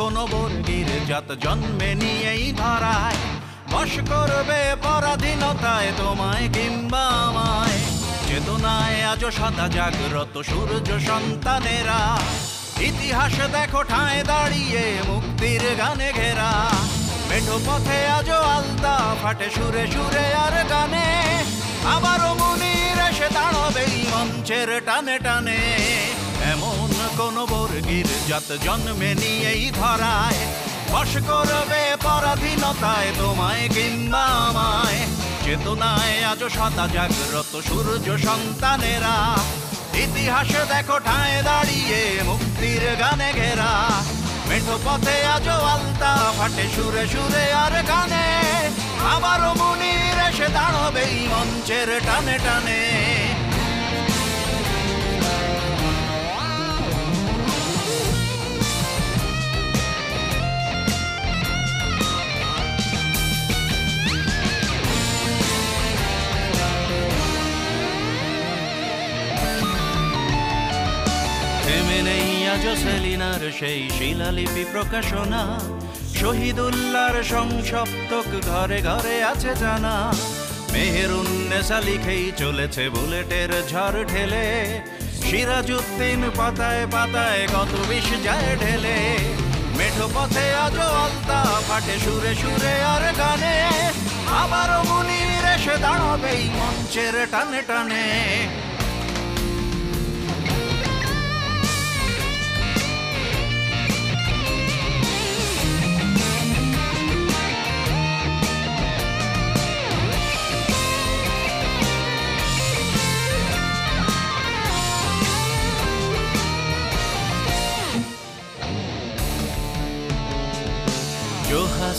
কোন বর্গীর জাত জন্মে নিয়েই ধরায়। বশ করবে পরাধীনতায় তোমায় কিংবা আমায়। চেতনায় আজ সদা জাগ্রত সূর্য সন্তানেরা। ইতিহাস দেখো ঠায় দাঁড়িয়ে মুক্তির গানে ঘেরা। মেঠো পথে আজও আলতা ফাটে সুরে সুরে আর গানে। আবারও মনির এসে দাঁড়াবে মঞ্চের টানে টানে। বর্গীর জাত জন্মে নিয়েই ধরায়। বশ করবে পরাধীনতায় তোমায় কিংবা আমায়। চেতনায় আজও সদা জাগ্রত সূর্য সন্তানেরা। ইতিহাস দেখো ঠায় দাঁড়িয়ে মুক্তির গানে ঘেরা। মেঠো পথে আজও আলতা ফাটে সুরে সুরে আর গানে। আবারও মনির এসে দাঁড়াবে মঞ্চের টানে টানে। নেই আজ সেলিনার সেই শিলালিপি প্রকাশনা, শহীদুল্লাহর সংসপ্তক ঘরে ঘরে আছে জানা। মেহেরুন্নেসা লিখেই চলেছে বুলেটের ঝড় ঢেলে, সিরাজউদ্দিন পাতায় পাতায় কত বিষ যায় ঢেলে। মেঠো পথে আজ আলতা, ফাটে সুরে সুরে আর গানে, আবারও মুনির এসে দাঁড়াবে এই মঞ্চের টানে টানে।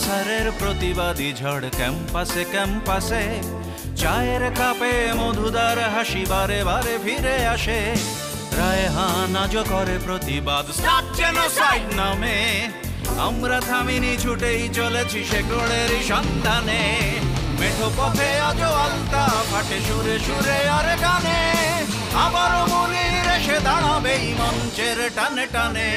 জোহাসারের প্রতিবাদী ঝড় ক্যাম্পাসে ক্যাম্পাসে, চায়ের কাপে মধুদার হাসি বারে বারে ফিরে আসে। রায়হান আজ করে প্রতিবাদ জেনোসাইড নামে। আমরা থামিনি, ছুটেই চলেছি সে শেকড়ের সন্ধানে। মেঠো পথে আজও আলতা, ফাটে সুরে সুরে আর গানে। আবারও মনির এসে দাঁড়াবে মঞ্চের টানে টানে।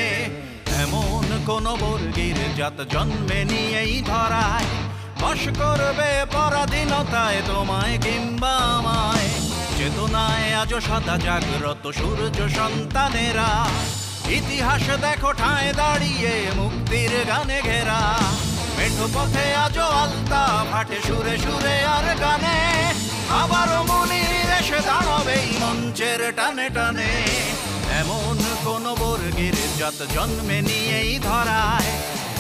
কোন বর্গীর জাত জন্মে নিয়েই ধরায়। বশ করবে পরাধীনতায় তোমায় কিংবা আমায়। চেতনায় আজ সদা জাগ্রত সূর্য সন্তানেরা। ইতিহাস দেখো ঠায় দাঁড়িয়ে মুক্তির গানে ঘেরা। মেঠো পথে আজ আলতা ফাটে সুরে সুরে আর গানে। আবারও মনির এসে দাঁড়াবে মঞ্চের টানে টানে। জাত জন্মে নিয়েই ধরায়,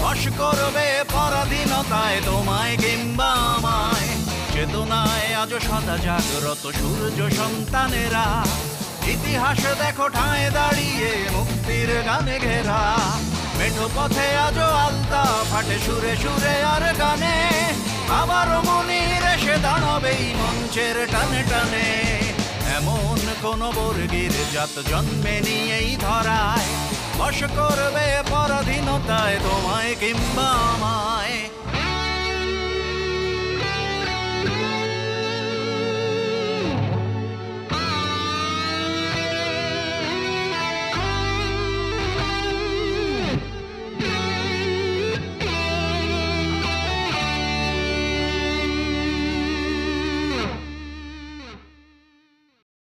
বশ করবে পরাধীনতায় তোমায় কিংবা আমায়। চেতনায় আজ সদা জাগ্রত সূর্য সন্তানেরা, ইতিহাস দেখো ঠায় দাঁড়িয়ে মুক্তির গানে ঘেরা। মেঠো পথে আজ আলতা ফাটে সুরে সুরে আর গানে, আবার মনির এসে দাঁড়াবে এই মঞ্চের টানে টানে। এমন কোন বর্গীর জাত জন্মে নিয়েই ধরায় বশ করবে পরাধীনতায় তোমায় কিংবা আমায়